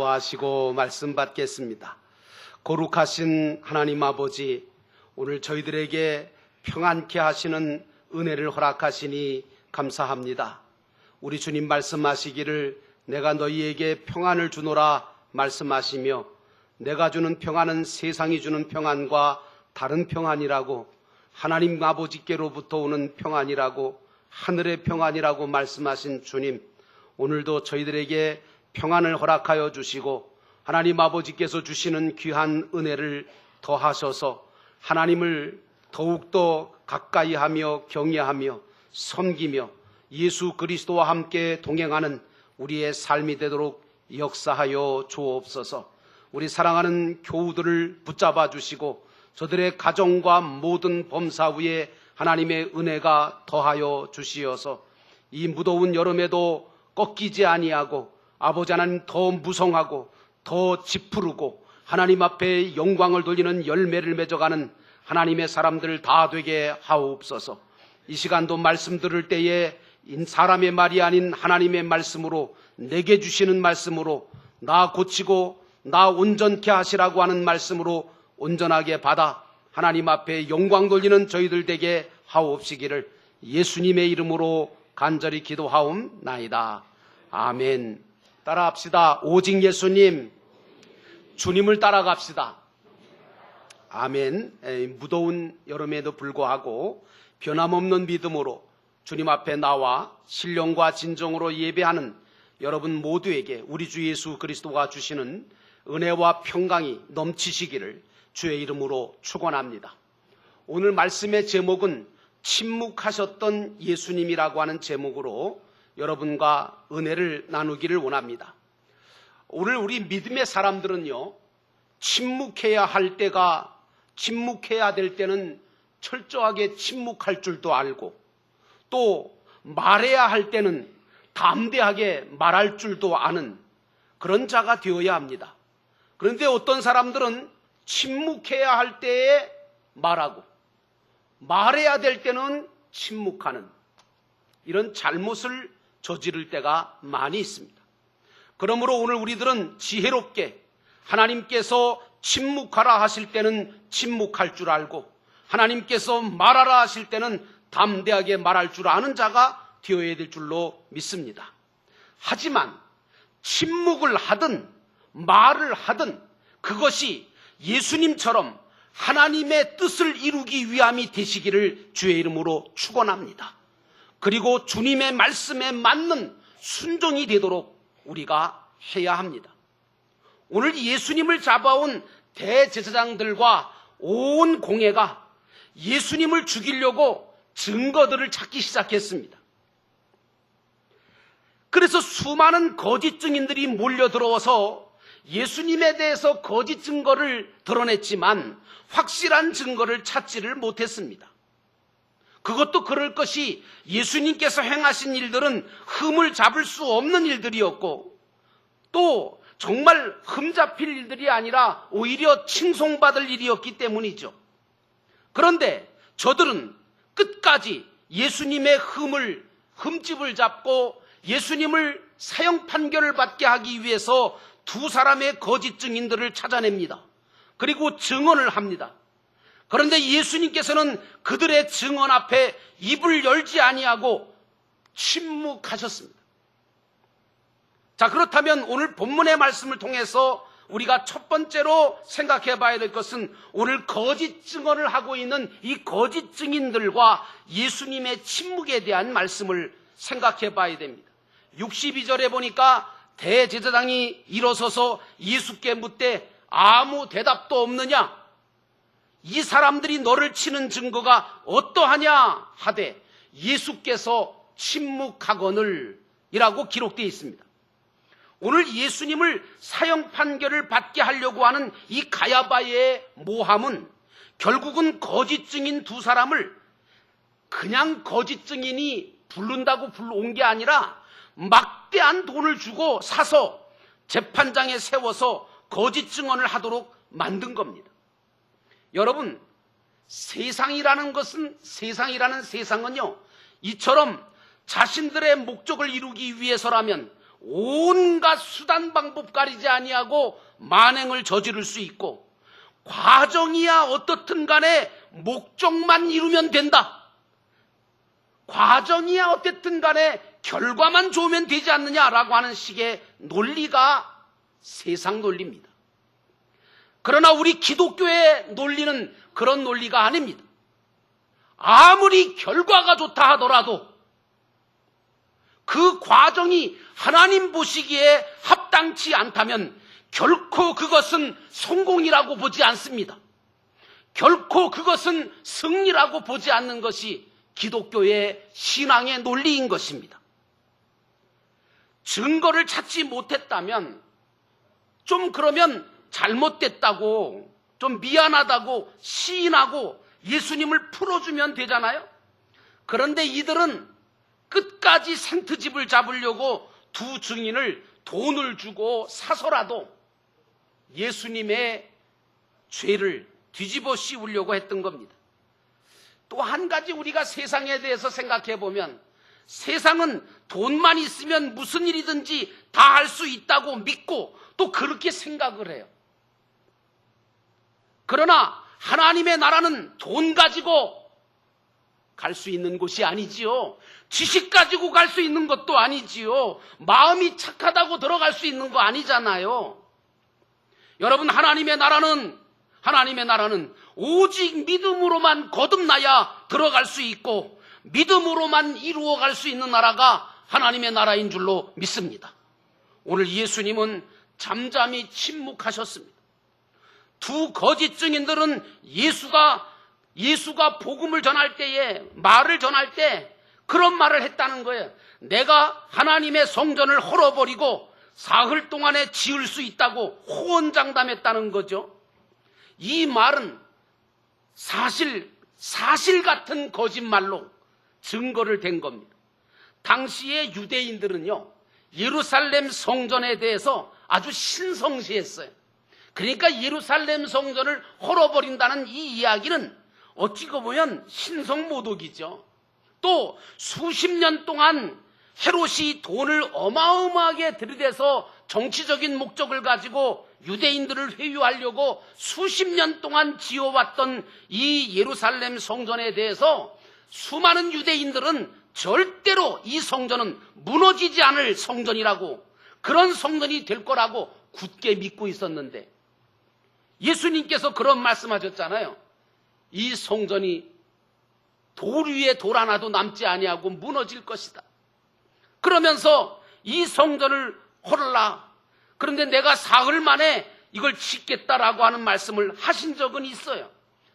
하시고 말씀 받겠습니다. 거룩하신 하나님 아버지, 오늘 저희들에게 평안케 하시는 은혜를 허락하시니 감사합니다. 우리 주님 말씀하시기를 내가 너희에게 평안을 주노라 말씀하시며 내가 주는 평안은 세상이 주는 평안과 다른 평안이라고 하나님 아버지께로부터 오는 평안이라고 하늘의 평안이라고 말씀하신 주님, 오늘도 저희들에게 평안을 허락하여 주시고 하나님 아버지께서 주시는 귀한 은혜를 더하셔서 하나님을 더욱더 가까이 하며 경외하며 섬기며 예수 그리스도와 함께 동행하는 우리의 삶이 되도록 역사하여 주옵소서. 우리 사랑하는 교우들을 붙잡아 주시고 저들의 가정과 모든 범사 위에 하나님의 은혜가 더하여 주시어서 이 무더운 여름에도 꺾이지 아니하고 아버지 하나님 더 무성하고 더 지푸르고 하나님 앞에 영광을 돌리는 열매를 맺어가는 하나님의 사람들 다 되게 하옵소서. 이 시간도 말씀 들을 때에 사람의 말이 아닌 하나님의 말씀으로 내게 주시는 말씀으로 나 고치고 나 온전케 하시라고 하는 말씀으로 온전하게 받아 하나님 앞에 영광 돌리는 저희들 되게 하옵시기를 예수님의 이름으로 간절히 기도하옵나이다. 아멘. 따라합시다. 오직 예수님, 주님을 따라갑시다. 아멘. 에이, 무더운 여름에도 불구하고 변함없는 믿음으로 주님 앞에 나와 신령과 진정으로 예배하는 여러분 모두에게 우리 주 예수 그리스도가 주시는 은혜와 평강이 넘치시기를 주의 이름으로 축원합니다. 오늘 말씀의 제목은 침묵하셨던 예수님이라고 하는 제목으로 여러분과 은혜를 나누기를 원합니다. 오늘 우리 믿음의 사람들은요, 침묵해야 할 때가, 침묵해야 될 때는 철저하게 침묵할 줄도 알고, 또 말해야 할 때는 담대하게 말할 줄도 아는 그런 자가 되어야 합니다. 그런데 어떤 사람들은 침묵해야 할 때에 말하고, 말해야 될 때는 침묵하는 이런 잘못을 저지를 때가 많이 있습니다. 그러므로 오늘 우리들은 지혜롭게 하나님께서 침묵하라 하실 때는 침묵할 줄 알고 하나님께서 말하라 하실 때는 담대하게 말할 줄 아는 자가 되어야 될 줄로 믿습니다. 하지만 침묵을 하든 말을 하든 그것이 예수님처럼 하나님의 뜻을 이루기 위함이 되시기를 주의 이름으로 축원합니다. 그리고 주님의 말씀에 맞는 순종이 되도록 우리가 해야 합니다. 오늘 예수님을 잡아온 대제사장들과 온 공회가 예수님을 죽이려고 증거들을 찾기 시작했습니다. 그래서 수많은 거짓 증인들이 몰려 들어와서 예수님에 대해서 거짓 증거를 드러냈지만 확실한 증거를 찾지를 못했습니다. 그것도 그럴 것이 예수님께서 행하신 일들은 흠을 잡을 수 없는 일들이었고 또 정말 흠 잡힐 일들이 아니라 오히려 칭송받을 일이었기 때문이죠. 그런데 저들은 끝까지 예수님의 흠을 흠집을 잡고 예수님을 사형 판결을 받게 하기 위해서 두 사람의 거짓 증인들을 찾아냅니다. 그리고 증언을 합니다. 그런데 예수님께서는 그들의 증언 앞에 입을 열지 아니하고 침묵하셨습니다. 자, 그렇다면 오늘 본문의 말씀을 통해서 우리가 첫 번째로 생각해 봐야 될 것은 오늘 거짓 증언을 하고 있는 이 거짓 증인들과 예수님의 침묵에 대한 말씀을 생각해 봐야 됩니다. 62절에 보니까 대제사장이 일어서서 예수께 묻되 아무 대답도 없느냐? 이 사람들이 너를 치는 증거가 어떠하냐 하되 예수께서 침묵하거늘 이라고 기록되어 있습니다. 오늘 예수님을 사형 판결을 받게 하려고 하는 이 가야바의 모함은 결국은 거짓 증인 두 사람을 그냥 거짓 증인이 부른다고 불러온 게 아니라 막대한 돈을 주고 사서 재판장에 세워서 거짓 증언을 하도록 만든 겁니다. 여러분, 세상이라는 것은, 세상이라는 세상은요, 이처럼 자신들의 목적을 이루기 위해서라면 온갖 수단 방법 가리지 아니하고 만행을 저지를 수 있고 과정이야 어떻든 간에 목적만 이루면 된다. 과정이야 어쨌든 간에 결과만 좋으면 되지 않느냐라고 하는 식의 논리가 세상 논리입니다. 그러나 우리 기독교의 논리는 그런 논리가 아닙니다. 아무리 결과가 좋다 하더라도 그 과정이 하나님 보시기에 합당치 않다면 결코 그것은 성공이라고 보지 않습니다. 결코 그것은 승리라고 보지 않는 것이 기독교의 신앙의 논리인 것입니다. 증거를 찾지 못했다면 좀 그러면 잘못됐다고 좀 미안하다고 시인하고 예수님을 풀어주면 되잖아요. 그런데 이들은 끝까지 생트집을 잡으려고 두 증인을 돈을 주고 사서라도 예수님의 죄를 뒤집어 씌우려고 했던 겁니다. 또 한 가지 우리가 세상에 대해서 생각해 보면 세상은 돈만 있으면 무슨 일이든지 다 할 수 있다고 믿고 또 그렇게 생각을 해요. 그러나 하나님의 나라는 돈 가지고 갈 수 있는 곳이 아니지요. 지식 가지고 갈 수 있는 것도 아니지요. 마음이 착하다고 들어갈 수 있는 거 아니잖아요. 여러분, 하나님의 나라는, 하나님의 나라는 오직 믿음으로만 거듭나야 들어갈 수 있고, 믿음으로만 이루어 갈 수 있는 나라가 하나님의 나라인 줄로 믿습니다. 오늘 예수님은 잠잠히 침묵하셨습니다. 두 거짓 증인들은 예수가 예수가 복음을 전할 때에 말을 전할 때 그런 말을 했다는 거예요. 내가 하나님의 성전을 헐어버리고 사흘 동안에 지을 수 있다고 호언장담했다는 거죠. 이 말은 사실 사실 같은 거짓말로 증거를 댄 겁니다. 당시의 유대인들은요, 예루살렘 성전에 대해서 아주 신성시했어요. 그러니까 예루살렘 성전을 헐어버린다는 이 이야기는 어찌고 보면 신성모독이죠. 또 수십 년 동안 헤롯이 돈을 어마어마하게 들이대서 정치적인 목적을 가지고 유대인들을 회유하려고 수십 년 동안 지어왔던 이 예루살렘 성전에 대해서 수많은 유대인들은 절대로 이 성전은 무너지지 않을 성전이라고 그런 성전이 될 거라고 굳게 믿고 있었는데 예수님께서 그런 말씀하셨잖아요. 이 성전이 돌 위에 돌 하나도 남지 아니하고 무너질 것이다. 그러면서 이 성전을 헐라. 그런데 내가 사흘 만에 이걸 짓겠다라고 하는 말씀을 하신 적은 있어요.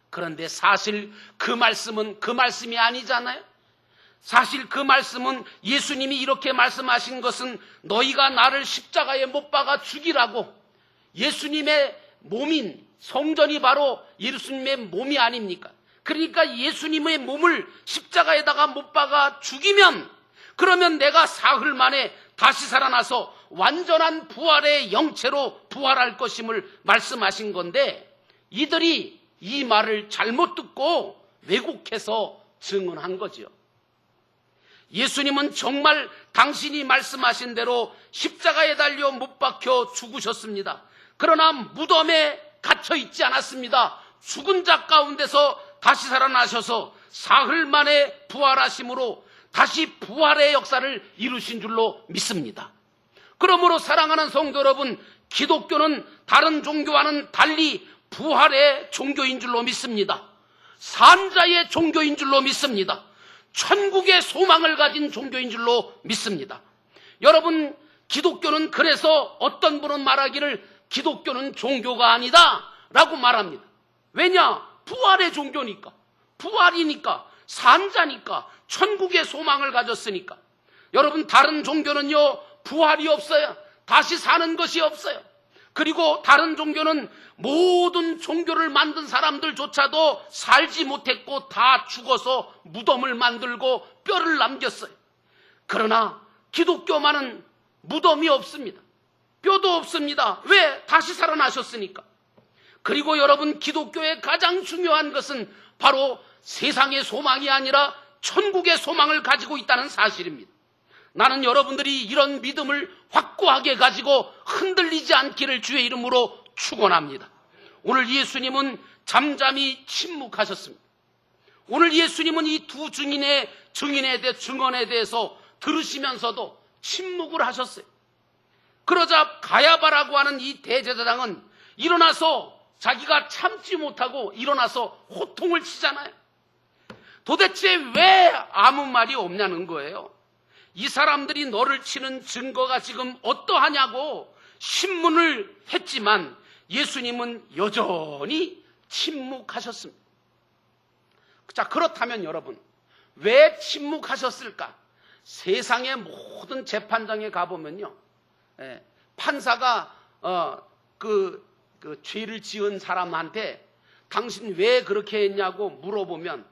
그런데 사실 그 말씀은 그 말씀이 아니잖아요. 사실 그 말씀은 예수님이 이렇게 말씀하신 것은 너희가 나를 십자가에 못 박아 죽이라고 예수님의 몸인 성전이 바로 예수님의 몸이 아닙니까? 그러니까 예수님의 몸을 십자가에다가 못 박아 죽이면 그러면 내가 사흘 만에 다시 살아나서 완전한 부활의 영체로 부활할 것임을 말씀하신 건데 이들이 이 말을 잘못 듣고 왜곡해서 증언한 거지요. 예수님은 정말 당신이 말씀하신 대로 십자가에 달려 못 박혀 죽으셨습니다. 그러나 무덤에 갇혀 있지 않았습니다. 죽은 자 가운데서 다시 살아나셔서 사흘 만에 부활하심으로 다시 부활의 역사를 이루신 줄로 믿습니다. 그러므로 사랑하는 성도 여러분, 기독교는 다른 종교와는 달리 부활의 종교인 줄로 믿습니다. 산자의 종교인 줄로 믿습니다. 천국의 소망을 가진 종교인 줄로 믿습니다. 여러분, 기독교는 그래서 어떤 분은 말하기를 기독교는 종교가 아니다 라고 말합니다. 왜냐? 부활의 종교니까. 부활이니까. 산자니까. 천국의 소망을 가졌으니까. 여러분, 다른 종교는요, 부활이 없어요. 다시 사는 것이 없어요. 그리고 다른 종교는 모든 종교를 만든 사람들조차도 살지 못했고 다 죽어서 무덤을 만들고 뼈를 남겼어요. 그러나 기독교만은 무덤이 없습니다. 뼈도 없습니다. 왜? 다시 살아나셨으니까. 그리고 여러분 기독교의 가장 중요한 것은 바로 세상의 소망이 아니라 천국의 소망을 가지고 있다는 사실입니다. 나는 여러분들이 이런 믿음을 확고하게 가지고 흔들리지 않기를 주의 이름으로 축원합니다. 오늘 예수님은 잠잠히 침묵하셨습니다. 오늘 예수님은 이 두 증인의 증인에 대해 증언에 대해서 들으시면서도 침묵을 하셨어요. 그러자 가야바라고 하는 이 대제사장은 일어나서 자기가 참지 못하고 일어나서 호통을 치잖아요. 도대체 왜 아무 말이 없냐는 거예요. 이 사람들이 너를 치는 증거가 지금 어떠하냐고 신문을 했지만 예수님은 여전히 침묵하셨습니다. 자, 그렇다면 여러분, 왜 침묵하셨을까? 세상의 모든 재판장에 가보면요. 예, 판사가, 어, 그, 그 죄를 지은 사람한테 당신 왜 그렇게 했냐고 물어보면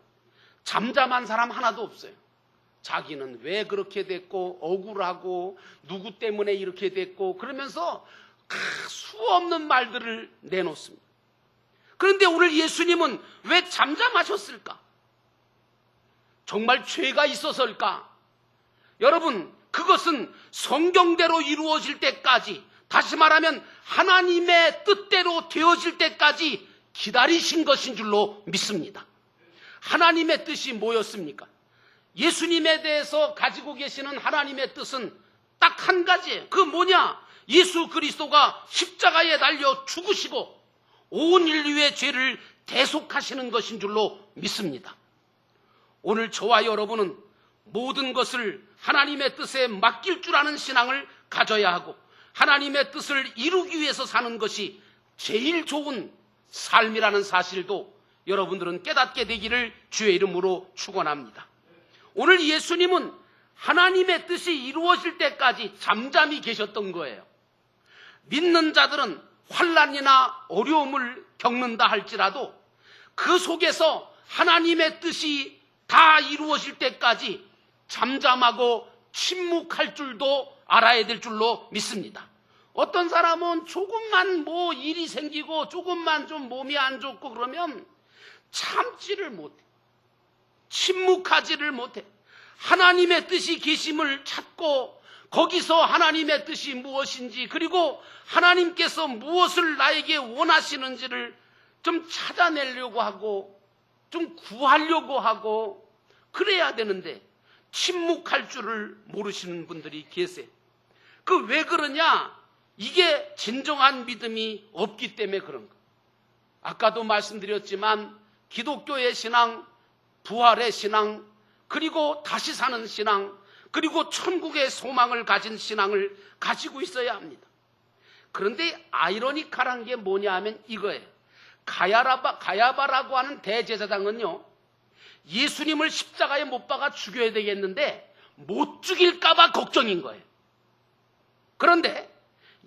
잠잠한 사람 하나도 없어요. 자기는 왜 그렇게 됐고, 억울하고, 누구 때문에 이렇게 됐고, 그러면서 수 없는 말들을 내놓습니다. 그런데 오늘 예수님은 왜 잠잠하셨을까? 정말 죄가 있어서일까? 여러분, 그것은 성경대로 이루어질 때까지, 다시 말하면 하나님의 뜻대로 되어질 때까지 기다리신 것인 줄로 믿습니다. 하나님의 뜻이 뭐였습니까? 예수님에 대해서 가지고 계시는 하나님의 뜻은 딱 한 가지예요. 그 뭐냐? 예수 그리스도가 십자가에 달려 죽으시고 온 인류의 죄를 대속하시는 것인 줄로 믿습니다. 오늘 저와 여러분은 모든 것을 하나님의 뜻에 맡길 줄 아는 신앙을 가져야 하고 하나님의 뜻을 이루기 위해서 사는 것이 제일 좋은 삶이라는 사실도 여러분들은 깨닫게 되기를 주의 이름으로 축원합니다. 오늘 예수님은 하나님의 뜻이 이루어질 때까지 잠잠히 계셨던 거예요. 믿는 자들은 환란이나 어려움을 겪는다 할지라도 그 속에서 하나님의 뜻이 다 이루어질 때까지 잠잠하고 침묵할 줄도 알아야 될 줄로 믿습니다. 어떤 사람은 조금만 뭐 일이 생기고 조금만 좀 몸이 안 좋고 그러면 참지를 못해. 침묵하지를 못해. 하나님의 뜻이 계심을 찾고 거기서 하나님의 뜻이 무엇인지 그리고 하나님께서 무엇을 나에게 원하시는지를 좀 찾아내려고 하고 좀 구하려고 하고 그래야 되는데 침묵할 줄을 모르시는 분들이 계세요. 그 왜 그러냐? 이게 진정한 믿음이 없기 때문에 그런 거. 아까도 말씀드렸지만 기독교의 신앙, 부활의 신앙, 그리고 다시 사는 신앙, 그리고 천국의 소망을 가진 신앙을 가지고 있어야 합니다. 그런데 아이러니컬한 게 뭐냐 하면 이거예요. 가야라바, 가야바라고 하는 대제사장은요, 예수님을 십자가에 못 박아 죽여야 되겠는데, 못 죽일까봐 걱정인 거예요. 그런데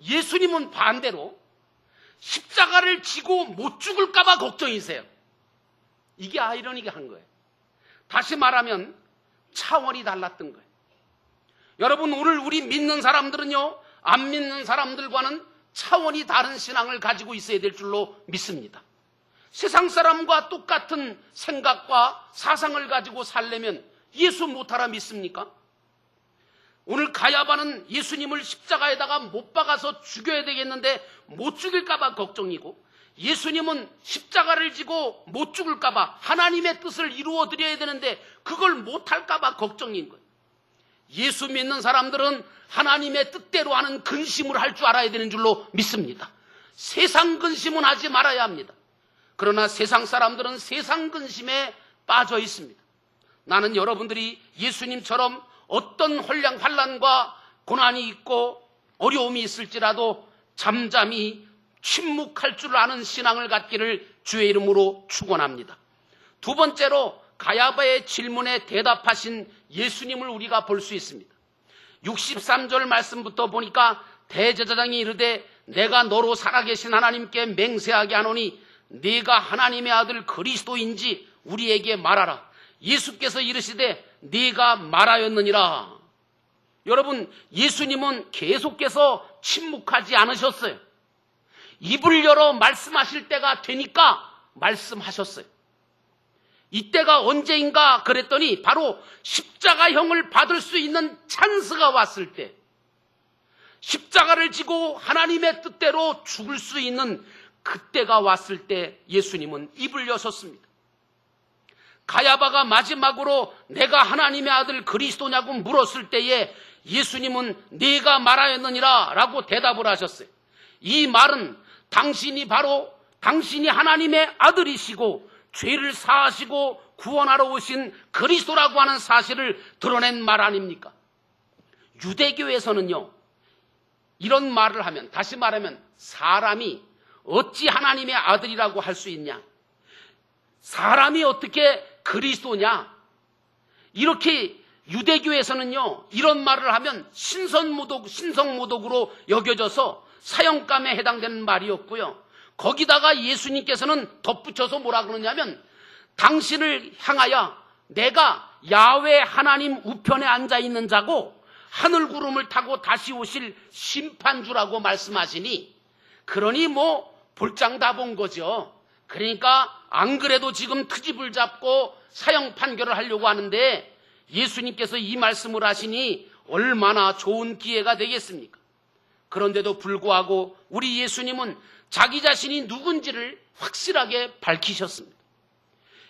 예수님은 반대로 십자가를 지고 못 죽을까봐 걱정이세요. 이게 아이러니한 거예요. 다시 말하면 차원이 달랐던 거예요. 여러분, 오늘 우리 믿는 사람들은요, 안 믿는 사람들과는 차원이 다른 신앙을 가지고 있어야 될 줄로 믿습니다. 세상 사람과 똑같은 생각과 사상을 가지고 살려면 예수 못하라 믿습니까? 오늘 가야바는 예수님을 십자가에다가 못 박아서 죽여야 되겠는데 못 죽일까봐 걱정이고 예수님은 십자가를 지고 못 죽을까봐 하나님의 뜻을 이루어 드려야 되는데 그걸 못할까봐 걱정인 거예요. 예수 믿는 사람들은 하나님의 뜻대로 하는 근심을 할 줄 알아야 되는 줄로 믿습니다. 세상 근심은 하지 말아야 합니다. 그러나 세상 사람들은 세상 근심에 빠져 있습니다. 나는 여러분들이 예수님처럼 어떤 혼량 환란과 고난이 있고 어려움이 있을지라도 잠잠히 침묵할 줄 아는 신앙을 갖기를 주의 이름으로 축원합니다. 두 번째로 가야바의 질문에 대답하신 예수님을 우리가 볼 수 있습니다. 63절 말씀부터 보니까 대제사장이 이르되 내가 너로 살아계신 하나님께 맹세하게 하노니 네가 하나님의 아들 그리스도인지 우리에게 말하라. 예수께서 이르시되 네가 말하였느니라. 여러분 예수님은 계속해서 침묵하지 않으셨어요. 입을 열어 말씀하실 때가 되니까 말씀하셨어요. 이때가 언제인가 그랬더니 바로 십자가형을 받을 수 있는 찬스가 왔을 때 십자가를 지고 하나님의 뜻대로 죽을 수 있는 그때가 왔을 때 예수님은 입을 여섰습니다. 가야바가 마지막으로 내가 하나님의 아들 그리스도냐고 물었을 때에 예수님은 네가 말하였느니라 라고 대답을 하셨어요. 이 말은 당신이 바로 당신이 하나님의 아들이시고 죄를 사하시고 구원하러 오신 그리스도라고 하는 사실을 드러낸 말 아닙니까? 유대교에서는요, 이런 말을 하면, 다시 말하면 사람이 어찌 하나님의 아들이라고 할 수 있냐? 사람이 어떻게 그리스도냐? 이렇게 유대교에서는요, 이런 말을 하면 신선모독, 신성모독으로 여겨져서 사형감에 해당되는 말이었고요. 거기다가 예수님께서는 덧붙여서 뭐라 그러냐면 당신을 향하여 내가 야외 하나님 우편에 앉아 있는 자고 하늘 구름을 타고 다시 오실 심판주라고 말씀하시니 그러니 뭐 볼장 다 본 거죠. 그러니까 안 그래도 지금 트집을 잡고 사형 판결을 하려고 하는데 예수님께서 이 말씀을 하시니 얼마나 좋은 기회가 되겠습니까? 그런데도 불구하고 우리 예수님은 자기 자신이 누군지를 확실하게 밝히셨습니다.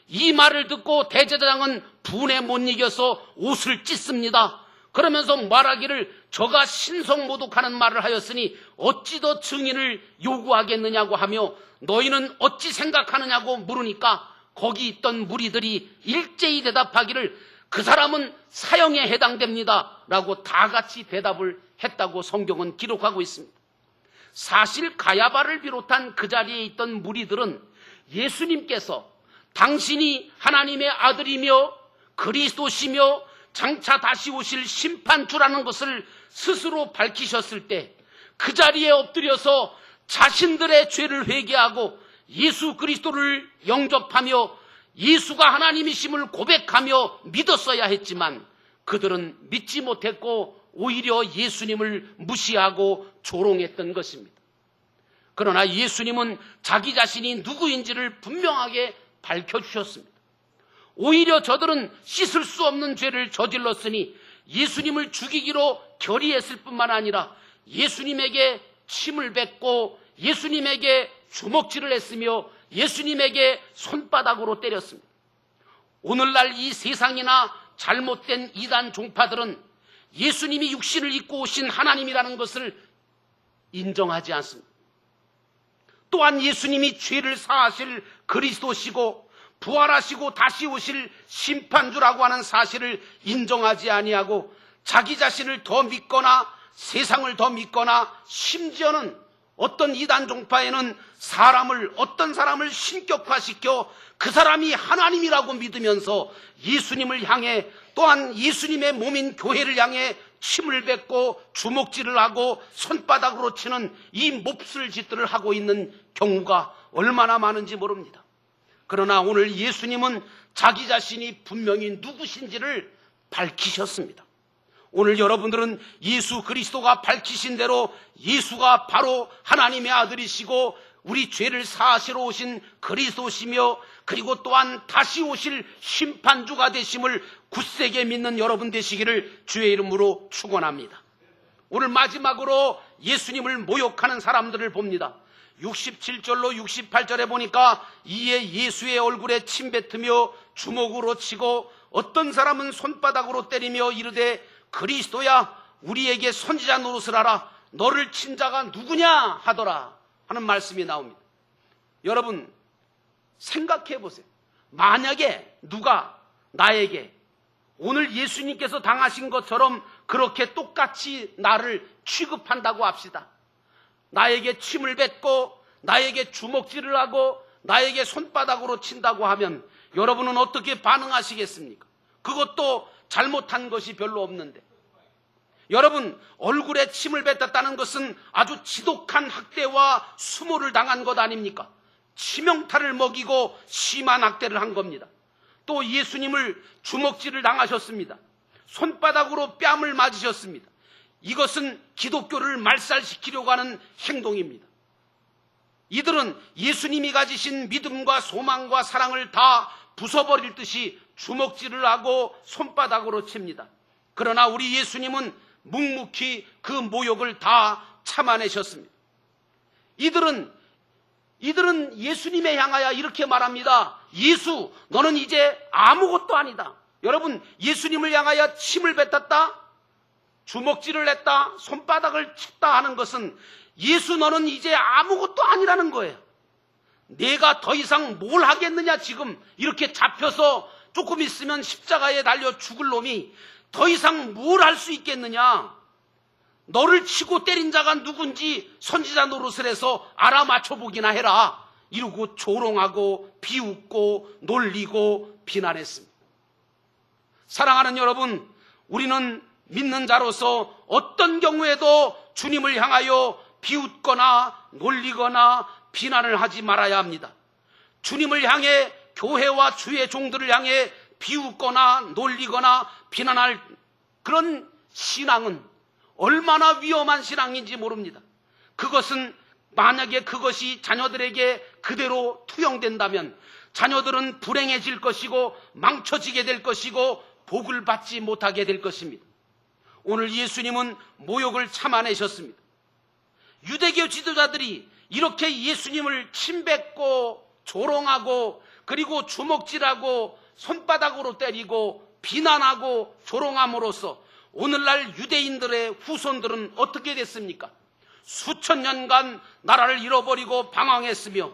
이 말을 듣고 대제사장은 분에 못 이겨서 옷을 찢습니다. 그러면서 말하기를 저가 신성모독하는 말을 하였으니 어찌 더 증인을 요구하겠느냐고 하며 너희는 어찌 생각하느냐고 물으니까 거기 있던 무리들이 일제히 대답하기를 그 사람은 사형에 해당됩니다. 라고 다 같이 대답을 했다고 성경은 기록하고 있습니다. 사실 가야바를 비롯한 그 자리에 있던 무리들은 예수님께서 당신이 하나님의 아들이며 그리스도시며 장차 다시 오실 심판주라는 것을 스스로 밝히셨을 때 그 자리에 엎드려서 자신들의 죄를 회개하고 예수 그리스도를 영접하며 예수가 하나님이심을 고백하며 믿었어야 했지만 그들은 믿지 못했고 오히려 예수님을 무시하고 조롱했던 것입니다. 그러나 예수님은 자기 자신이 누구인지를 분명하게 밝혀주셨습니다. 오히려 저들은 씻을 수 없는 죄를 저질렀으니 예수님을 죽이기로 결의했을 뿐만 아니라 예수님에게 침을 뱉고 예수님에게 주먹질을 했으며 예수님에게 손바닥으로 때렸습니다. 오늘날 이 세상이나 잘못된 이단 종파들은 예수님이 육신을 입고 오신 하나님이라는 것을 인정하지 않습니다. 또한 예수님이 죄를 사하실 그리스도시고 부활하시고 다시 오실 심판주라고 하는 사실을 인정하지 아니하고 자기 자신을 더 믿거나 세상을 더 믿거나 심지어는 어떤 이단 종파에는 사람을 어떤 사람을 신격화시켜 그 사람이 하나님이라고 믿으면서 예수님을 향해 또한 예수님의 몸인 교회를 향해 침을 뱉고 주먹질을 하고 손바닥으로 치는 이 몹쓸 짓들을 하고 있는 경우가 얼마나 많은지 모릅니다. 그러나 오늘 예수님은 자기 자신이 분명히 누구신지를 밝히셨습니다. 오늘 여러분들은 예수 그리스도가 밝히신 대로 예수가 바로 하나님의 아들이시고 우리 죄를 사하시러 오신 그리스도시며 그리고 또한 다시 오실 심판주가 되심을 굳세게 믿는 여러분 되시기를 주의 이름으로 축원합니다. 오늘 마지막으로 예수님을 모욕하는 사람들을 봅니다. 67절로 68절에 보니까 이에 예수의 얼굴에 침 뱉으며 주먹으로 치고 어떤 사람은 손바닥으로 때리며 이르되 그리스도야 우리에게 선지자 노릇을 하라 너를 친 자가 누구냐 하더라 하는 말씀이 나옵니다. 여러분 생각해 보세요. 만약에 누가 나에게 오늘 예수님께서 당하신 것처럼 그렇게 똑같이 나를 취급한다고 합시다. 나에게 침을 뱉고 나에게 주먹질을 하고 나에게 손바닥으로 친다고 하면 여러분은 어떻게 반응하시겠습니까? 그것도 잘못한 것이 별로 없는데. 여러분, 얼굴에 침을 뱉었다는 것은 아주 지독한 학대와 수모를 당한 것 아닙니까? 치명타를 먹이고 심한 학대를 한 겁니다. 또 예수님을 주먹질을 당하셨습니다. 손바닥으로 뺨을 맞으셨습니다. 이것은 기독교를 말살시키려고 하는 행동입니다. 이들은 예수님이 가지신 믿음과 소망과 사랑을 다 부숴버릴 듯이 주먹질을 하고 손바닥으로 칩니다. 그러나 우리 예수님은 묵묵히 그 모욕을 다 참아내셨습니다. 이들은 이들은 예수님에 향하여 이렇게 말합니다. 예수, 너는 이제 아무것도 아니다. 여러분, 예수님을 향하여 침을 뱉었다? 주먹질을 했다? 손바닥을 쳤다 하는 것은 예수 너는 이제 아무것도 아니라는 거예요. 내가 더 이상 뭘 하겠느냐 지금 이렇게 잡혀서 조금 있으면 십자가에 달려 죽을 놈이 더 이상 뭘 할 수 있겠느냐? 너를 치고 때린 자가 누군지 선지자 노릇을 해서 알아맞혀 보기나 해라. 이러고 조롱하고 비웃고 놀리고 비난했습니다. 사랑하는 여러분, 우리는 믿는 자로서 어떤 경우에도 주님을 향하여 비웃거나 놀리거나 비난을 하지 말아야 합니다. 주님을 향해 교회와 주의 종들을 향해 비웃거나 놀리거나 비난할 그런 신앙은 얼마나 위험한 신앙인지 모릅니다. 그것은 만약에 그것이 자녀들에게 그대로 투영된다면 자녀들은 불행해질 것이고 망쳐지게 될 것이고 복을 받지 못하게 될 것입니다. 오늘 예수님은 모욕을 참아내셨습니다. 유대교 지도자들이 이렇게 예수님을 침뱉고 조롱하고 그리고 주먹질하고 손바닥으로 때리고 비난하고 조롱함으로써 오늘날 유대인들의 후손들은 어떻게 됐습니까? 수천 년간 나라를 잃어버리고 방황했으며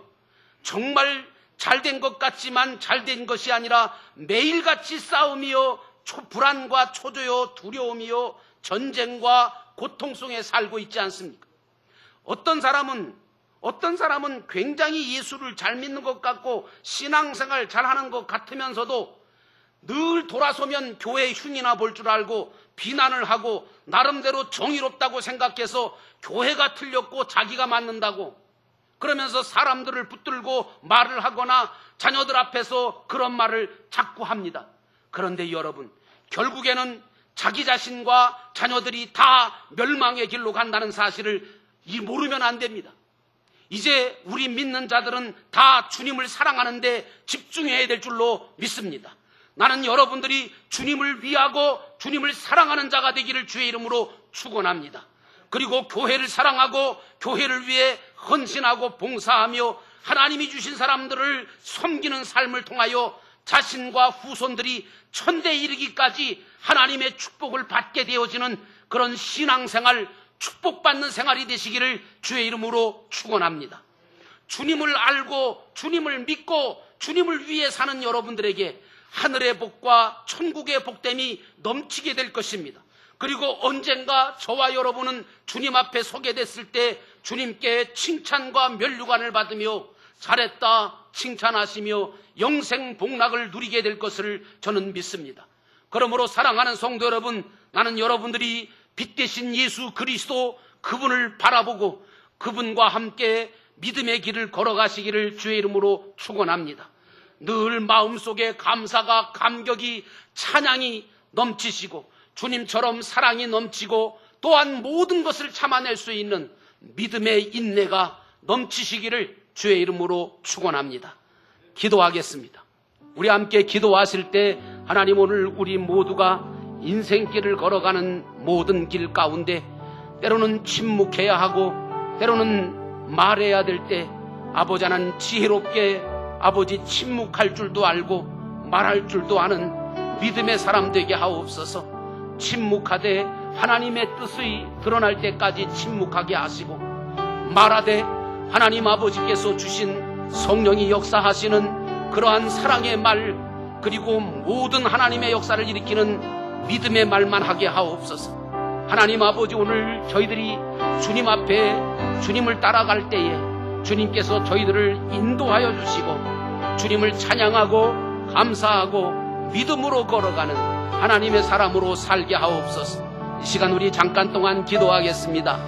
정말 잘된 것 같지만 잘된 것이 아니라 매일같이 싸움이요 초- 불안과 초조요 두려움이요 전쟁과 고통 속에 살고 있지 않습니까? 어떤 사람은 어떤 사람은 굉장히 예수를 잘 믿는 것 같고 신앙생활 잘 하는 것 같으면서도 늘 돌아서면 교회 흉이나 볼 줄 알고 비난을 하고 나름대로 정의롭다고 생각해서 교회가 틀렸고 자기가 맞는다고 그러면서 사람들을 붙들고 말을 하거나 자녀들 앞에서 그런 말을 자꾸 합니다. 그런데 여러분, 결국에는 자기 자신과 자녀들이 다 멸망의 길로 간다는 사실을 이 모르면 안 됩니다. 이제 우리 믿는 자들은 다 주님을 사랑하는데 집중해야 될 줄로 믿습니다. 나는 여러분들이 주님을 위하고 주님을 사랑하는 자가 되기를 주의 이름으로 축원합니다. 그리고 교회를 사랑하고 교회를 위해 헌신하고 봉사하며 하나님이 주신 사람들을 섬기는 삶을 통하여 자신과 후손들이 천대 이르기까지 하나님의 축복을 받게 되어지는 그런 신앙생활, 축복받는 생활이 되시기를 주의 이름으로 축원합니다. 주님을 알고 주님을 믿고 주님을 위해 사는 여러분들에게 하늘의 복과 천국의 복됨이 넘치게 될 것입니다. 그리고 언젠가 저와 여러분은 주님 앞에 서게 됐을 때 주님께 칭찬과 면류관을 받으며 잘했다 칭찬하시며 영생 복락을 누리게 될 것을 저는 믿습니다. 그러므로 사랑하는 성도 여러분, 나는 여러분들이 빛 대신 예수 그리스도 그분을 바라보고 그분과 함께 믿음의 길을 걸어가시기를 주의 이름으로 축원합니다. 늘 마음속에 감사가 감격이 찬양이 넘치시고 주님처럼 사랑이 넘치고 또한 모든 것을 참아낼 수 있는 믿음의 인내가 넘치시기를 주의 이름으로 축원합니다. 기도하겠습니다. 우리 함께 기도하실 때 하나님 오늘 우리 모두가 인생길을 걸어가는 모든 길 가운데 때로는 침묵해야 하고 때로는 말해야 될 때 아버지 하나님 지혜롭게 아버지 침묵할 줄도 알고 말할 줄도 아는 믿음의 사람 되게 하옵소서 침묵하되 하나님의 뜻이 드러날 때까지 침묵하게 하시고 말하되 하나님 아버지께서 주신 성령이 역사하시는 그러한 사랑의 말 그리고 모든 하나님의 역사를 일으키는 믿음의 말만 하게 하옵소서. 하나님 아버지 오늘 저희들이 주님 앞에 주님을 따라갈 때에 주님께서 저희들을 인도하여 주시고 주님을 찬양하고 감사하고 믿음으로 걸어가는 하나님의 사람으로 살게 하옵소서. 이 시간 우리 잠깐 동안 기도하겠습니다.